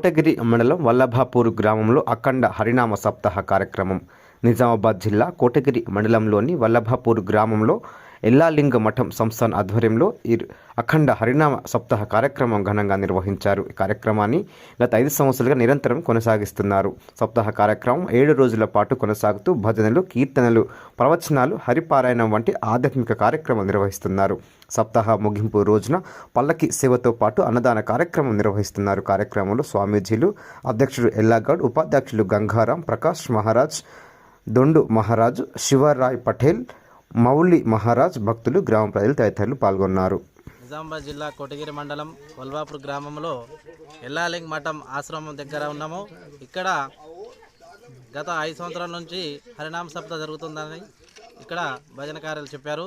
కోటగిరి మండలం వల్లభాపూర్ గ్రామంలో అఖండ హరినామ సప్తాహ కార్యక్రమం. నిజామాబాద్ జిల్లా కోటగిరి మండలంలోని వల్లభాపూర్ గ్రామంలో ఎల్లాలింగ మఠం సంస్థాన్ ఆధ్వర్యంలో ఈ అఖండ హరినామ సప్తాహ కార్యక్రమం ఘనంగా నిర్వహించారు. ఈ కార్యక్రమాన్ని గత ఐదు సంవత్సరాలుగా నిరంతరం కొనసాగిస్తున్నారు. సప్తాహ కార్యక్రమం ఏడు రోజుల పాటు కొనసాగుతూ భజనలు కీర్తనలు ప్రవచనాలు హరిపారాయణం వంటి ఆధ్యాత్మిక కార్యక్రమం నిర్వహిస్తున్నారు. సప్తాహ ముగింపు రోజున పల్లకి సేవతో పాటు అన్నదాన కార్యక్రమం నిర్వహిస్తున్నారు. కార్యక్రమంలో స్వామీజీలు అధ్యక్షుడు ఎల్లాగౌడ్ ఉపాధ్యక్షులు గంగారాం ప్రకాష్ మహారాజ్ దొండు మహారాజు శివరాయ్ పటేల్ మౌలి మహారాజ్ భక్తులు గ్రామ ప్రజలు తదితరులు పాల్గొన్నారు. నిజామాబాద్ జిల్లా కోటగిరి మండలం వల్వాపూర్ గ్రామంలో ఎల్లాలింగ్ మఠం ఆశ్రమం దగ్గర ఉన్నాము. ఇక్కడ గత ఐదు సంవత్సరాల నుంచి హరినామ సప్త జరుగుతుందని ఇక్కడ భజన కార్యాలు చెప్పారు.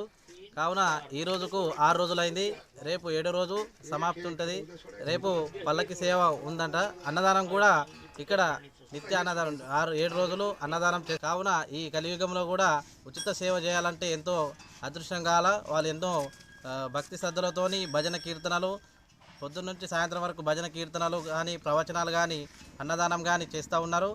కావున ఈ రోజుకు ఆరు రోజులైంది. రేపు ఏడో రోజు సమాప్తి ఉంటుంది. రేపు పల్లకి సేవ ఉందంట. అన్నదానం కూడా ఇక్కడ నిత్య అన్నదానం ఆరు ఏడు రోజులు అన్నదానం చే కావున ఈ కలియుగంలో కూడా ఉచిత సేవ చేయాలంటే ఎంతో అదృష్టం కాల వాళ్ళు ఎంతో భక్తి శ్రద్ధలతోని భజన కీర్తనలు పొద్దున్న నుంచి సాయంత్రం వరకు భజన కీర్తనలు కానీ ప్రవచనాలు కానీ అన్నదానం కానీ చేస్తూ ఉన్నారు.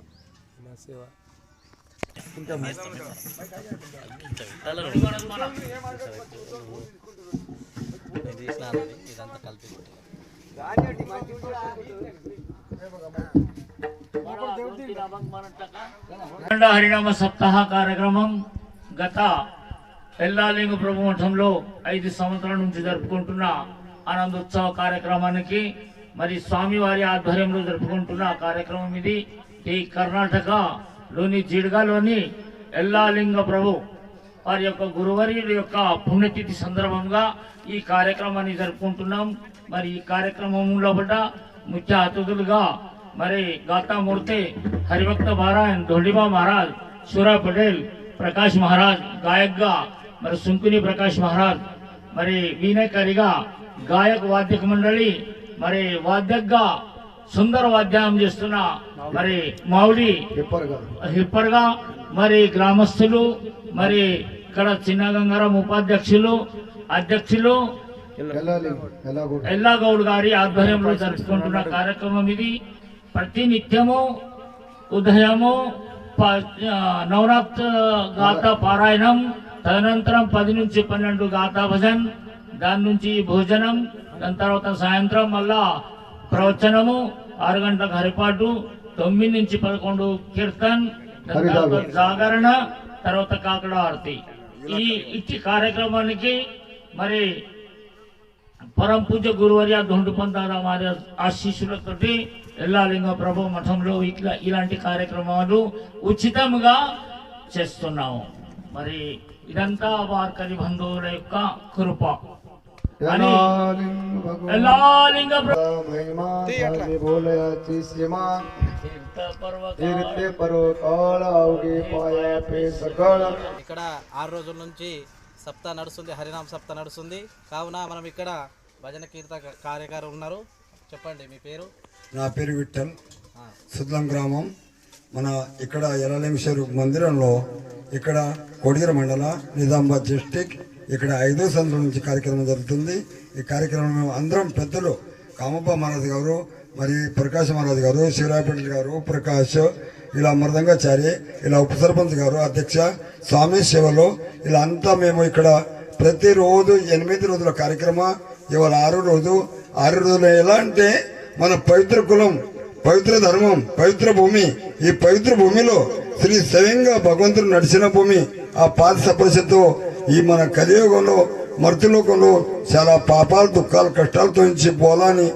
ఇదంతా కలిపి అఖండ హరినామ సప్తాహ కార్యక్రమం గత ఎల్లాలింగ ప్రభు మఠంలో ఐదు సంవత్సరాల నుంచి జరుపుకుంటున్న ఆనందోత్సవ కార్యక్రమానికి మరి స్వామివారి ఆధ్వర్యంలో జరుపుకుంటున్న కార్యక్రమం ఇది. ఈ కర్ణాటకలోని జిడ్గాలోని ఎల్లాలింగ ప్రభు వారి యొక్క గురువర్యుల యొక్క పుణ్యతిథి సందర్భంగా ఈ కార్యక్రమాన్ని జరుపుకుంటున్నాం. మరి ఈ కార్యక్రమం లోపల ముఖ్య అతిథులుగా మరి గాతామూర్తి హరిభక్త పారాయణ్ దొండిబా మహారాజ్ సూరా పటేల్ ప్రకాష్ మహారాజ్ గాయక్గా మరి సుంకుని ప్రకాష్ మహారాజ్ మరి వీణేకరిగా గాయక వాద్యక మండలి మరి వాద్యగా సుందర వాద్యానం చేస్తున్న మరి మావుడి హిప్పర్గా మరి గ్రామస్తులు మరి ఇక్కడ చిన్న గంగారం ఉపాధ్యక్షులు అధ్యక్షులు ఎల్లా గౌడ్ గారి ఆధ్వర్యంలో జరుపుకుంటున్న కార్యక్రమం ఇది. ప్రతి నిత్యము ఉదయము నవరాత్ర గాత పారాయణం తదనంతరం పది నుంచి పన్నెండు గాతా భజన్ దాని నుంచి భోజనం దాని తర్వాత సాయంత్రం మళ్ళా ప్రవచనము ఆరు గంటలకు హరిపాటు తొమ్మిది నుంచి పదకొండు కీర్తన్ జాగరణ తర్వాత కాకడ ఆరతి. ఈ ఇచ్చి కార్యక్రమానికి మరి పరం పూజ గురువర్య దొండు పంతాల వారి ఆశీస్సులతోటి ఎల్లాలింగ ప్రభు మఠంలో ఇట్లా ఇలాంటి కార్యక్రమాలు ఉచితంగా చేస్తున్నాము. మరి ఇదంతా వార్కరి బంధువుల యొక్క కృప. ఎల్లాలింగ ఇక్కడ ఆరు రోజుల నుంచి సప్తా నడుస్తుంది హరినామ సప్తా నడుస్తుంది. కావున మనం ఇక్కడ భజన కీర్త కార్యకారు ఉన్నారు. చెప్పండి మీ పేరు? నా పేరు విఠల్. సుద్లం గ్రామం. మన ఇక్కడ ఎర్రలింగేశ్వర మందిరంలో ఇక్కడ కొడిగిర మండల నిజామాబాద్ డిస్టిక్ ఇక్కడ ఐదో సంవత్సరం నుంచి కార్యక్రమం జరుగుతుంది. ఈ కార్యక్రమం మేము అందరం పెద్దలు. కామప్ప మహారాజ్ గారు మరి ప్రకాశ్ మహారాజ్ గారు శివరాయపల్లి గారు ప్రకాష్ ఇలా మృదంగాచారి ఇలా ఉప సర్పంచ్ గారు అధ్యక్ష స్వామి సేవలో ఇలా అంతా మేము ఇక్కడ ప్రతిరోజు ఎనిమిది రోజుల కార్యక్రమం ఇవాళ ఆరో రోజు. ఆరు రోజులు ఎలా అంటే మన పవిత్ర కులం పవిత్ర ధర్మం పవిత్ర భూమి. ఈ పవిత్ర భూమిలో శ్రీ స్వయంగా భగవంతుడు నడిచిన భూమి ఆ పాద సపరిశతో ఈ మన కలియుగంలో మృతులోకంలో చాలా పాపాలు దుఃఖాలు కష్టాలతో నుంచి పోవాలని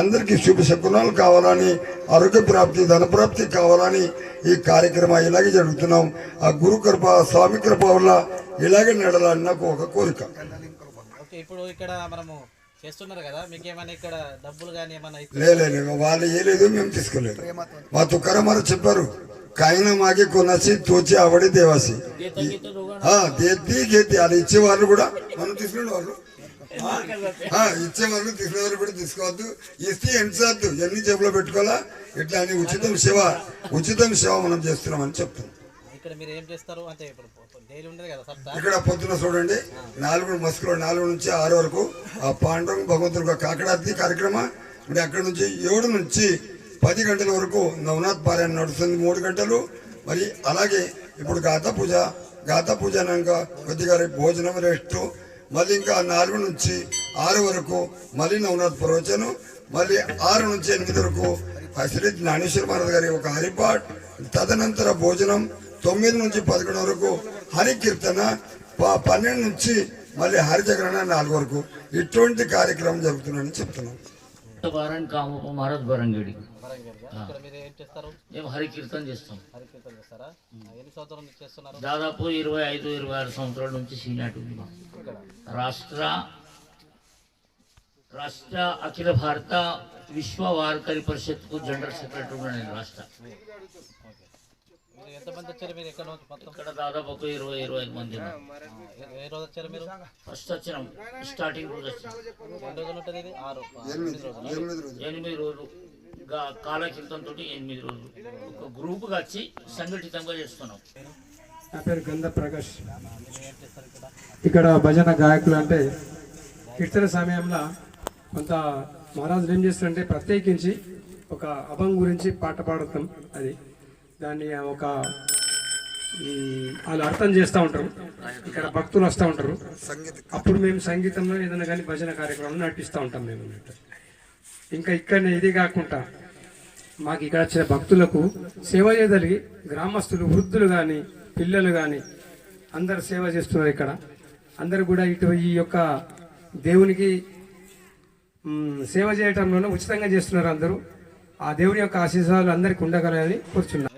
అందరికీ శుభ శకునాలు కావాలని ఆరోగ్య ప్రాప్తి ధనప్రాప్తి కావాలని ఈ కార్యక్రమం ఇలాగే జరుగుతున్నాం. ఆ గురు కృప స్వామి కృప వల్ల ఇలాగే నడలని నాకు ఒక కోరిక. ఇప్పుడు ఇక్కడ మనము చేస్తున్నారు కదా మీకు ఏమైనా ఇక్కడ డబ్బులు కానీ ఏమైనా లే లే, లే, వాళ్ళు ఏ లేదు మేము తీసుకోలేదు. మా తుకారామారు చెప్పారు కాయన మాకి కొనసి తోచి ఆవడి దేవాసి. దేతి గేతి వాళ్ళు ఇచ్చే వాళ్ళు కూడా మనం తీసుకునే వాళ్ళు ఆ, ఆ, ఇచ్చే వాళ్ళు తీసుకునే వాళ్ళు కూడా తీసుకోవద్దు. ఇస్తే ఎంచద్దు ఎన్ని జేబులో పెట్టుకోవాలా? ఇట్లా అని ఉచితం సేవ ఉచితం సేవ మనం చేస్తున్నామని చెప్తున్నాం. ఇక్కడ మీరు ఏం చేస్తారు? అంటే ఇప్పుడు డైలీ ఉండదు కదా ఇక్కడ పొద్దున చూడండి నాలుగు మస్కులో నాలుగు నుంచి ఆరు వరకు ఆ పాండవం భగవంతుడు కాకడాది కార్యక్రమం. అక్కడ నుంచి ఏడు నుంచి పది గంటల వరకు నవనాథ్ పారాయణ నడుస్తుంది మూడు గంటలు. మరి అలాగే ఇప్పుడు గాత పూజ గాత పూజ అనగా కొద్దిగా భోజనం రెస్ట్. మళ్ళీ ఇంకా నాలుగు నుంచి ఆరు వరకు మళ్ళీ నవనాథ్ ప్రవచనం. మళ్ళీ ఆరు నుంచి ఎనిమిది వరకు శ్రీ జ్ఞానేశ్వర మహారాజ్ గారి ఒక హరిపాట్ తదనంతర భోజనం. తొమ్మిది నుంచి పదకొండు వరకు హరి కీర్తన పన్నెండు నుంచి మళ్ళీ హరిజగరణ నాలుగు వరకు ఇటువంటి కార్యక్రమం జరుగుతుందని చెప్తున్నాం. బారాయణ కామప్ప మహారాజ్ బరంగడి వరంగల్గా ఇక్కడ మీరు ఏం చేస్తారు? మేము హరి కీర్తన చేస్తాం. దాదాపు ఇరవై ఐదు ఇరవై ఆరు సంవత్సరాల నుంచి సీనియర్ రాష్ట్ర రాష్ట్ర అఖిల భారత విశ్వ వార్కరి పరిషత్కు జనరల్ సెక్రటరీ ఉన్నాను నేను రాష్ట్ర. ఎంతమంది వచ్చారు మీరు ఎక్కడ నుంచి మొత్తం? ఇక్కడ దాదాపు ఒక ఇరవై ఇరవై ఐదు మంది ఉన్నారు. ఏ- ఏ రోజు వచ్చారు మీరు? ఫస్ట్ వచ్చినాం. స్టార్టింగ్ రోజు వచ్చినాం. ఎన్ని రోజులు ఉంటుంది ఇది? ఆరు. ఎనిమిది రోజులు. ఎనిమిది రోజులు. గా- కాల కీర్తనతో ఎనిమిది రోజులు. ఒక గ్రూప్గా వచ్చి సంఘటితంగా చేస్తున్నాం. నా పేరు గంధ ప్రకాష్. ఇక్కడ భజన గాయకులు అంటే కీర్తన సమయంలో కొంత మహారాజులు ఏం చేస్తారంటే ప్రత్యేకించి ఒక అభం గురించి పాట పాడతాం అది. దాన్ని ఒక వాళ్ళు అర్థం చేస్తూ ఉంటారు. ఇక్కడ భక్తులు వస్తూ ఉంటారు. అప్పుడు మేము సంగీతంలో ఏదైనా కానీ భజన కార్యక్రమంలో నడిపిస్తూ ఉంటాం మేము ఇంకా ఇక్కడనే ఇది కాకుండా మాకు ఇక్కడ వచ్చిన భక్తులకు సేవ చేయగలిగి గ్రామస్తులు వృద్ధులు కానీ పిల్లలు కానీ అందరు సేవ చేస్తున్నారు ఇక్కడ. అందరు కూడా ఇటు ఈ యొక్క దేవునికి సేవ చేయటంలోనే ఉచితంగా చేస్తున్నారు అందరూ. ఆ దేవుని యొక్క ఆశీస్సాలు అందరికీ ఉండగలని కూర్చున్నారు